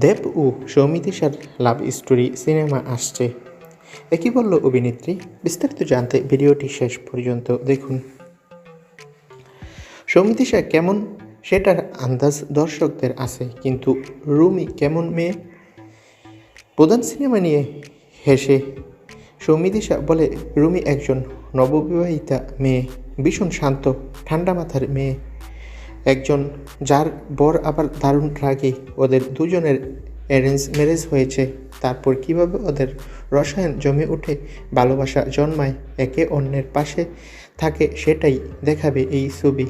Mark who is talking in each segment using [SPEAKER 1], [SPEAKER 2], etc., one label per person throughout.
[SPEAKER 1] দেব ও সৌমিতিশার love story cinema আসছে। একই বলল অভিনেত্রী, বিস্তারিত জানতে ভিডিওটি শেষ পর্যন্ত দেখুন। সৌমিতিশা কেমন? সেটার আন্দাজ দর্শকদের আছে, কিন্তু রুমি কেমন মেয়ে? প্রধান সিনেমা নিয়ে হেসে সৌমিতিশা বলে, রুমি একজন নববিবাহিতা মেয়ে, ভীষণ শান্ত, ঠান্ডা মাথার মেয়ে। একজন, যার বর আবার দারুণ রাগী। ওদের দুজনের অ্যারেঞ্জ ম্যারেজ হয়েছে। তারপর কীভাবে ওদের রসায়ন জমে উঠে ভালোবাসা জন্মায়, একে অন্যের পাশে থাকে সেটাই দেখাবে এই ছবি।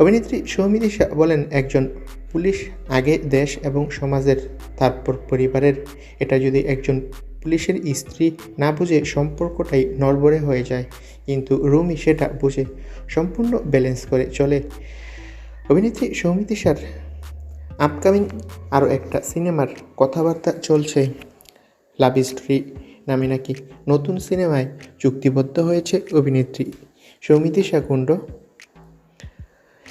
[SPEAKER 1] অভিনেত্রী সৌমিতিশা বলেন, একজন পুলিশ, আগে দেশ এবং সমাজের, তারপর পরিবারের। এটা যদি একজন পুলিশের স্ত্রী না বুঝে সম্পর্কটাই নড়বড়ে হয়ে যায়। কিন্তু রুমি সেটা বুঝে, সম্পূর্ণ ব্যালেন্স করে চলে। অভিনেত্রী সৌমিতিশার আপকামিং আরও একটা সিনেমার কথাবার্তা চলছে। লাভ স্টোরি নামে নাকি নতুন সিনেমায় চুক্তিবদ্ধ হয়েছে অভিনেত্রী সৌমিতিশা কুণ্ড।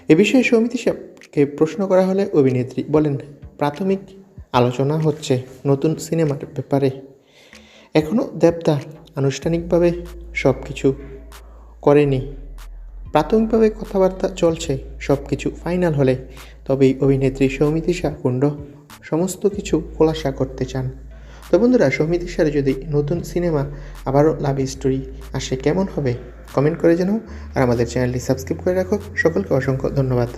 [SPEAKER 1] এ বিষয়ে সৌমিতি সাহকে প্রশ্ন করা হলে অভিনেত্রী বলেন, প্রাথমিক আলোচনা হচ্ছে নতুন সিনেমার ব্যাপারে। এখনও দেবদার আনুষ্ঠানিকভাবে সব কিছু করেনি। প্রাথমিকভাবে কথাবার্তা চলছে সব কিছু ফাইনাল হলে তবেই অভিনেত্রী সৌমিতি শাহ কুণ্ড সমস্ত কিছু খোলাসা করতে চান। তো বন্ধুরা সৌমিতি শাহ যদি নতুন সিনেমা আবারও লাভ স্টোরি আসে কেমন হবে? কমেন্ট করে জানাও আর আমাদের চ্যানেলটি সাবস্ক্রাইব করে রাখো। সকলকে অসংখ্য ধন্যবাদ।